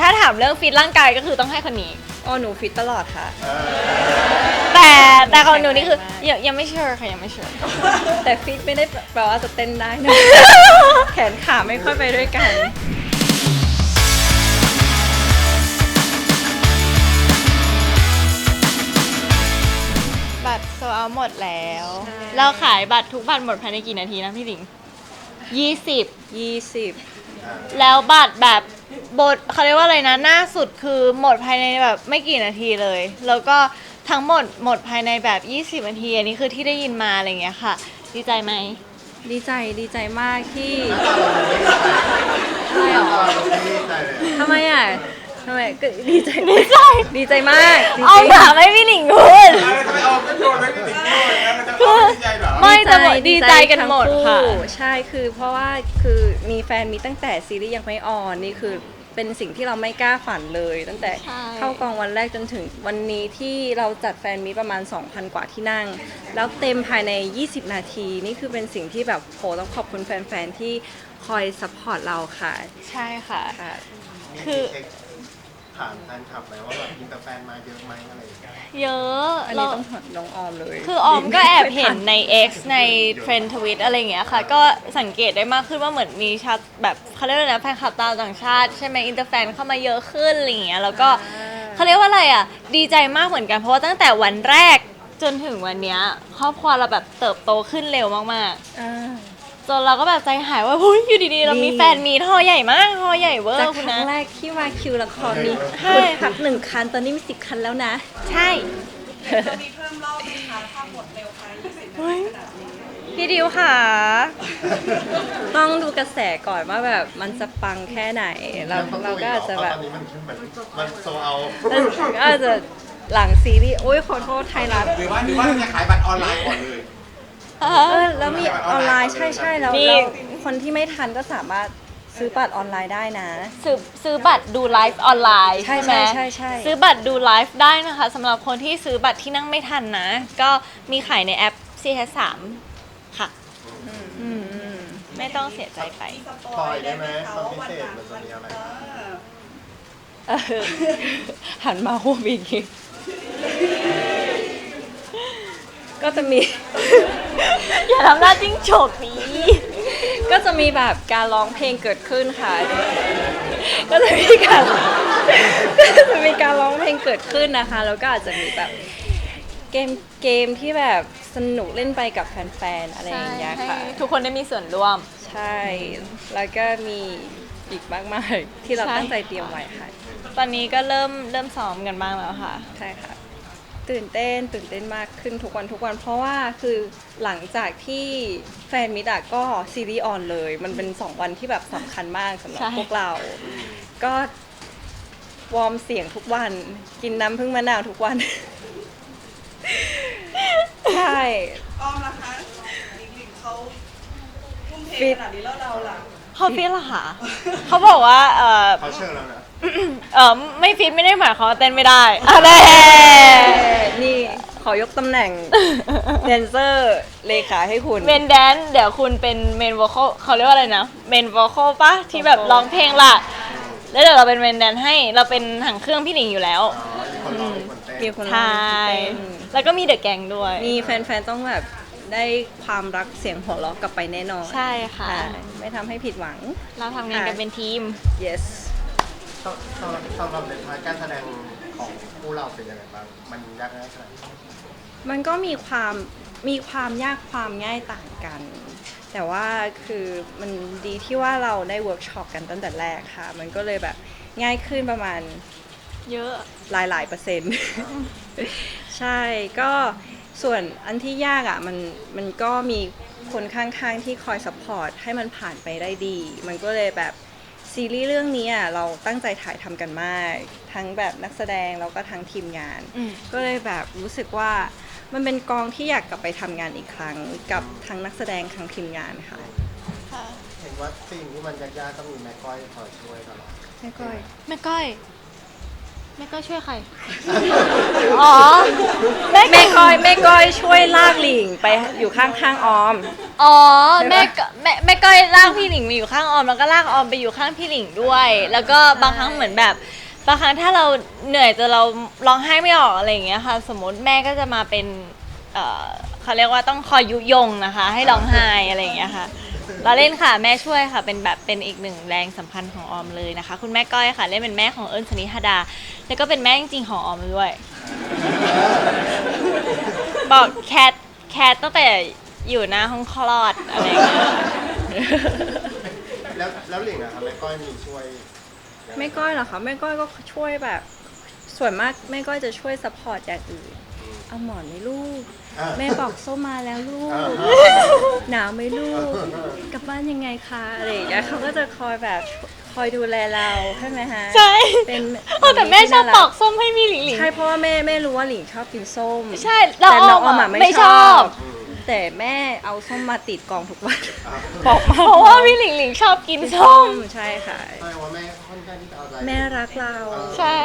ถ้าถามเรื่องฟิตร่างกายก็คือต้องให้คนนี้ อ๋อหนูฟิตตลอดค่ะ แต่แต่ของหนูนี่คือยังยังไม่เชื่อค่ะยังไม่เชื่อ แต่ฟิตไม่ได้แปลว่าจะเต้นได้นะ แขนขาไม่ค่อยไปด้วยกัน บัตรโซเอาหมดแล้ว ใช่ เราขายบัตรทุกบัตรหมดภายในกี่นาทีนะพี่หลิงยี่สิบ 20 แล้วบัตรแบบ บทเขาเรียกว่าอะไรนะหน้าสุดคือหมดภายในแบบไม่กี่นาทีเลย แล้วก็ทั้งหมดหมดภายในแบบ 20 นาที อันนี้คือที่ได้ยินมาอะไรอย่างเงี้ยค่ะ ดีใจไหม ดีใจดีใจมากที่ใช่หรอไม่ใจเลยทำไมอะ ทำไมก็ดีใจดีใจดีใจมากจริงเอาๆถามให้พี่หลิงพูดทำไมออกก็โยนไม่ถึงโยนแล้วมันจะคือดีใจเหรอ ไม่แต่หมดดีใจกันหมดทั้งค่ะใช่คือเพราะว่าคือมีแฟนมีตั้งแต่ซีรีส์ยังไม่ออนนี่คือเป็นสิ่งที่เราไม่กล้าฝันเลย ตั้งแต่ใช่ เข้ากองวันแรกจนถึงวันนี้ที่เราจัดแฟนมีประมาณ 2,000 กว่าที่นั่ง แล้วเต็มภายใน 20 นาที นี่คือเป็นสิ่งที่แบบโหต้องขอบคุณแฟนๆที่คอยซัพพอร์ตเราค่ะใช่ค่ะ ค่ะ คือเช็คถามแฟนคลับไหมว่าแบบอินเตอร์แฟนมาเยอะไหมอะไรอย่างเงี้ยเยอะอันเรานี้ต้องถามน้องออมเลยคือออมก็แอบเห็นใน X ในเทรนทวิตอะไรอย่างเงี้ยค่ะ ก็สังเกตได้มากขึ้นว่าเหมือนมีชาวแบบเขาเรียกว่าอะไรนะแฟนคลับตาวต่างชาติใช่ไหมอินเตอร์แฟนเข้ามาเยอะขึ้นอะไรอย่างเงี้ยแล้วก็เขาเรียกว่าอะไรอะ ดีใจมากเหมือนกันเพราะว่าตั้งแต่วันแรกจนถึงวันเนี้ยครอบครัวเราแบบเติบโตขึ้นเร็วมากอ่าๆ จนเราก็แบบใจหายว่าเฮ้ยอยู่ดีๆ เรามีนี่แฟนมีทอใหญ่มากทอใหญ่เวอจากร์คุณครั้นะ งแรกที่มาคิวละครมีใช่ คุณพักหนึ่งคันตอนนี้มีสิบคันแล้วนะ ใช่จะมีเพิ่มรอบไหมคะถ้าหมดเร็วภายใน20นาทีขนาดนี้พี่ดิวค่ะ ต้องดูกระแสก่อนว่าแบบมันจะปังแค่ไหนเราเราก็อาจจะแบบตอนนี้มันเหมือนมันโซเอาก็อาจจะหลังซีรีส์โอ้ยขอโทษไทยรัฐ หรือว่าหรือว่าจะขายบัตรออนไลน์ก่อนเลย เออแล้วมีออนไลน์ใช่ใช่แล้วนี่ แล้วคนที่ไม่ทันก็สามารถซื้อบัตรออนไลน์ได้นะ ซื้อซื้อบัตรดูไลฟ์ออนไลน์ใช่ใช่ไหมใช่ใช่ใช่ ซื้อบัตรดูไลฟ์ได้นะคะสำหรับคนที่ซื้อบัตรที่นั่งไม่ทันนะ ก็มีขายในแอป CS3 ค่ะ อืมอืมไม่ต้องเสียใจไปสปปล่ออยยได้ได้ไหไหมมคะความว่าพิวันเศหษลังมันจะมีอะไรเออเออหันมาหูบีกก็จะมี อย่าทำหน้าจิ้งโฉกนี้ ก็จะมีแบบการร้องเพลงเกิดขึ้นค่ะ ก็จะมีการก็จะมีการร้องเพลงเกิดขึ้นนะคะ แล้วก็อาจจะมีแบบเกมเกมที่แบบสนุกเล่นไปกับแฟนๆอะไรอย่างเงี้ยค่ะ ให้ทุกคนได้มีส่วนร่วม ใช่ แล้วก็มีอีกมากมายที่เราใช่ ตั้งใจเตรียมไว้ค่ะ ตอนนี้ก็เริ่มเริ่มซ้อมกันบ้างแล้วค่ะ ใช่ค่ะ ตื่นเต้นตื่นเต้นมากขึ้นทุกวันทุกวันเพราะว่าคือหลังจากที่แฟนมิดอะก็ซีรีส์ออนเลย มันเป็น 2 วันที่แบบสำคัญมากสำหรับใช่ พวกเรา ก็วอร์มเสียงทุกวัน กินน้ำพึ่งมะนาวทุกวัน ใช่ อ้อมนะคะลิงลิงเขาทุ่มเทฟิตขนาดนี้แล้วเราล่ะเขาฟิตเหรอคะเขาบอกว่าเออเขาเชิญแล้วนะเออไม่ฟิตไม่ได้หมายความว่าเต้นไม่ได้อะแน่นี่ขอยกตำแหน่งแดนเซอร์เลขาให้คุณ เมนแดนเดี๋ยวคุณเป็นเมนวอลเขาเรียกว่าอะไรนะเมนวอลคปะที่แบบร้องเพลงหลักแล้วเดี๋ยวเราเป็นเมนแดนให้เราเป็นหางเครื่องพี่หนิงอยู่แล้วอ๋อมีคนร้องมีคนเต้นมีคนร้ใช่องเต้นแล้วก็มีเดอะแกงด้วย มีแฟนๆต้องแบบได้ความรักเสียงหัวเราะกลับไปแน่นอน ใช่ค่ะค่ะไม่ทำให้ผิดหวัง เราทำงานกันเป็นทีม yes สำสำหรับสำหรับในพาร์ทการแสดงของคู่เราเป็นยังไงบ้าง มันยากง่ายขนาดไหนมันก็มีความมีความยากความง่ายต่างกัน แต่ว่าคือมันดีที่ว่าเราได้เวิร์กช็อปกันตั้งแต่แรกค่ะ มันก็เลยแบบง่ายขึ้นประมาณเยอะ หลายหลายๆเปอร์เซ็นต์ ใช่ก็ส่วนอันที่ยากอะมันมันก็มีคนข้างๆที่คอยสปอร์ตให้มันผ่านไปได้ดี มันก็เลยแบบ ซีรีส์เรื่องนี้อะเราตั้งใจถ่ายทำกันมาก ทั้งแบบนักแสดงแล้วก็ทั้งทีมงานอืมก็เลยแบบรู้สึกว่ามันเป็นกองที่อยากกลับไปทำงานอีกครั้ง กับทั้งนักแสดงทั้งทีมงานค่ะเห็นว่าสิ่งที่มันยากๆก็มีแม่ก้อยคอยช่วยตลอดแม่ก้อยแม่ก้อยแแม่ก้อยช่วยใคร อ๋อ แม่แม่ก้อยแม่ก้อยช่วยลากหลิงไปอยู่ข้างๆออม อ๋อใช่ปะแม่ก็แม่แม่ก้อยลากพี่หลิงมาอยู่ข้างออม แล้วก็ลากออมไปอยู่ข้างพี่หลิงด้วย แล้วก็บางครั้งเหมือนแบบบางครั้งถ้าเราเหนื่อยจนเราร้องไห้ไม่ออกอะไรอย่างเงี้ยค่ะ สมมติแม่ก็จะมาเป็นเอ่อเขาเรียกว่าต้องคอยยุยงนะคะ ให้ร้องไห้อะไรอย่างเงี้ยค่ะ เราเล่นค่ะแม่ช่วยค่ะ เป็นแบบเป็นอีกหนึ่งแรงสำคัญของออมเลยนะคะ คุณแม่ก้อยค่ะเล่นเป็นแม่ของเอิญชนิธดา แล้วก็เป็นแม่จริงๆของออมด้วย บอกแคทแคทตั้งแต่อยู่หน้าห้องคลอดอะไรอย่างเงี้ยแล้วแล้วหลิงอะครับแม่ก้อยมีช่วยแม่ก้อยเหรอคะแม่ก้อยก็ช่วยแบบส่วนมากแม่ก้อยจะช่วยซัพพอร์ตอย่างอื่น เอาหมอนไหมลูกอ่าแม่บอกส้มมาแล้วลูอ่ากหนาวไหมลูก กลับบ้านยังไงคะอะไรอย่างเงี้ยเขาก็จะคอยแบบคอยดูแลเราใช่ไหมฮะใช่เป็นเออแต่แม่ชอบที่น่ารัปอกส้มให้มีหลิงหลิงใช่เพราะว่าแม่แม่รู้ว่าหลิงชอบกินส้ม ใช่แล้วแต่น้องออออมมอะอะไม่ไม่ชชออบบแต่แม่เอาส้มมาติดกองทุกวันบอกมาเพราะว่าพี่หลิงหลิงชอบกินส้มใช่ค่ะใช่ว่าแม่ค่อนข้างที่จะเอาใจแม่รักเราใช่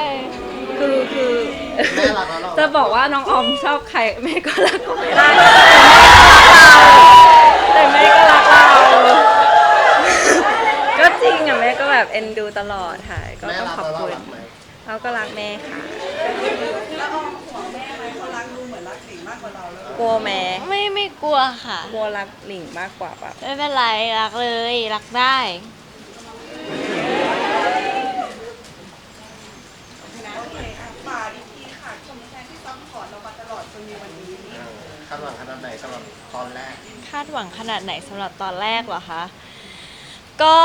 คือคือแม่รักแล้วเรา จะบอกว่าน้องออมชอบใครแม่ก็รักก็ไม่ได้แต่แม่ก็รักเรา ก็จริงอะแม่ก็แบบเอ็นดูตลอดค่ะ ก็แม่ต้องรักขอบแล้วเราคุณรักไหมเราก็รักแม่ค่ะ แล้วออมห่วงแม่ไหมเขารักดูเหมือนรักหลิงมากกว่าเราแล้วกลัวแม่ไม่ไม่กลัวค่ะ กลัวรักหลิงมากกว่าแบบไม่เป็นไรรักเลยรักได้ โอเคอะฝากอีกทีค่ะชมแฟนที่ซัพพอร์ตเรามาตลอดจนมีวันนี้ คาดหวังขนาดไหนสำหรับตอนแรก คาดหวังขนาดไหนสำหรับตอนแรกเหรอคะ ก็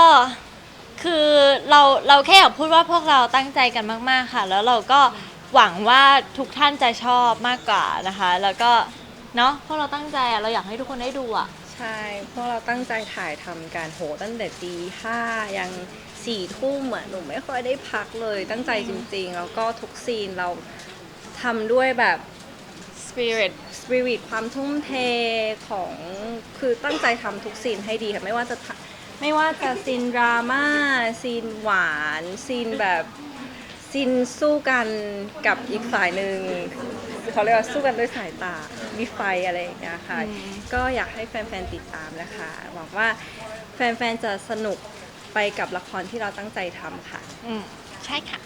คือเราเราแค่อยากพูดว่าพวกเราตั้งใจกันมาก ๆ ค่ะ แล้วเราก็หวังว่าทุกท่านจะชอบมากกว่านะคะ แล้วก็เนาะพวกเราตั้งใจอะเราอยากให้ทุกคนได้ดูอะใช่ พวกเราตั้งใจถ่ายทำการโหตั้งแต่ตีห้ายังสี่ทุ่มอะหนูไม่ค่อยได้พักเลย ตั้งใจจริงๆ แล้วก็ทุกซีนเราทำด้วยแบบ spirit สปิริตความทุ่มเทของคือตั้งใจทำทุกซีนให้ดีค่ะไม่ว่าจะทะไม่ว่าจะซีนดราม่าซีนหวานซีนแบบซีนสู้กันกับอีกฝ่ายหนึ่งเขาเรียกว่าสู้กันด้วยสายตามีไฟอะไรอย่างเงี้ยค่ะอืมก็อยากให้แฟนๆติดตามนะคะหวังว่าแฟนๆจะสนุกไปกับละครที่เราตั้งใจทำค่ะอืมใช่ค่ะ